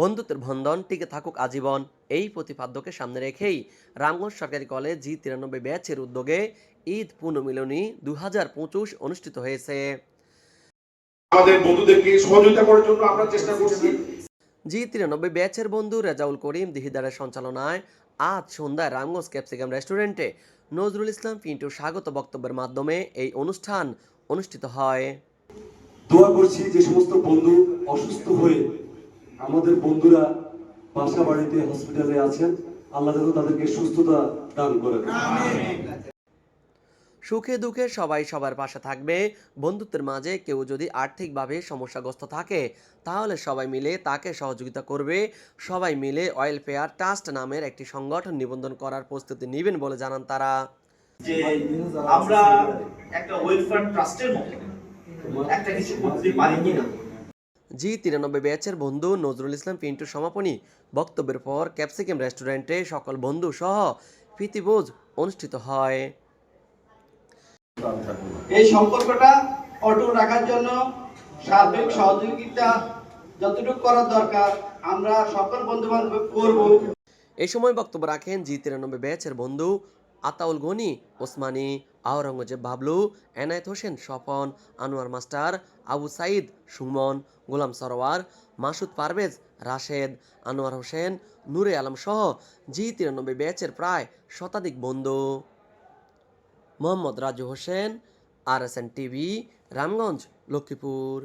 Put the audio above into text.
বন্ধুত্বের বন্ধন টিকে থাকুক আজীবন। এই প্রতিপাদ্যকে সামনে রেখেই রামগঞ্জ সরকারি কলেজ জি তিরানব্বই ব্যাচের উদ্যোগে ঈদ পুনর্মিলনী দু হাজার পঁচিশ অনুষ্ঠিত হয়েছে। আমাদের বন্ধুদেরকে সহযোগিতা করার জন্য আমরা চেষ্টা করছি। জি তিরানব্বই ব্যাচের বন্ধু রেজাউল করিম দিহিদারের সঞ্চালনায় আজ সন্ধ্যায় রামগঞ্জ ক্যাপসিকাম রেস্টুরেন্টে নজরুল ইসলাম পিন্টুর স্বাগত বক্তব্যের মাধ্যমে এই অনুষ্ঠান অনুষ্ঠিত হয়। দোয়া করছি যে সমস্ত বন্ধু অসুস্থ হয়ে আমাদের বন্ধুরা বাসা বাড়িতে হসপিটালে আছেন। আল্লাহ যেন তাদেরকে সুস্থতা দান করেন সুখে দুঃখে সবাই সবার পাশে থাকবে। বন্ধুত্বের মাঝে কেউ যদি আর্থিকভাবে সমস্যাগ্রস্ত থাকে তাহলে সবাই মিলে তাকে সহযোগিতা করবে। সবাই মিলে ওয়েলফেয়ার ট্রাস্ট নামের একটি সংগঠন নিবন্ধন করার প্রস্তুতি নেবেন বলে জানান তারা। যে আমরা একটা ওয়েলফেয়ার ট্রাস্টের মতো একটা কিছু করতে পারি কিনা? জি তিরানব্বই ব্যাচের বন্ধু নজরুল ইসলাম পিন্টু সমাপনী। বক্তব্যের পর ক্যাপসিকাম রেস্টুরেন্টে সকল বন্ধু সহ প্রীতিভোজ অনুষ্ঠিত হয়। এই সম্পর্কটা অটুট রাখার জন্য সার্বিক সহযোগিতা যতটুকু করার দরকার আমরা সকল বন্ধু বান্ধব করব। এই সময় বক্তব্য রাখেন জি তিরানব্বই ব্যাচের বন্ধু আতাউল গনি ওসমানী। আওরঙ্গজেব বাবলু, এনায়েত হোসেন, স্বপন, আনোয়ার মাস্টার, আবু সাইদ, সুমন, গোলাম সরোয়ার মাসুদ পারভেজ, রাশেদ, আনোয়ার হোসেন, নূরে আলম সহ জি তিরানব্বই ব্যাচের প্রায় শতাধিক বন্ধু। Mohammad Raju Hossain, R S N TV, Ramganj, Lakshmipur.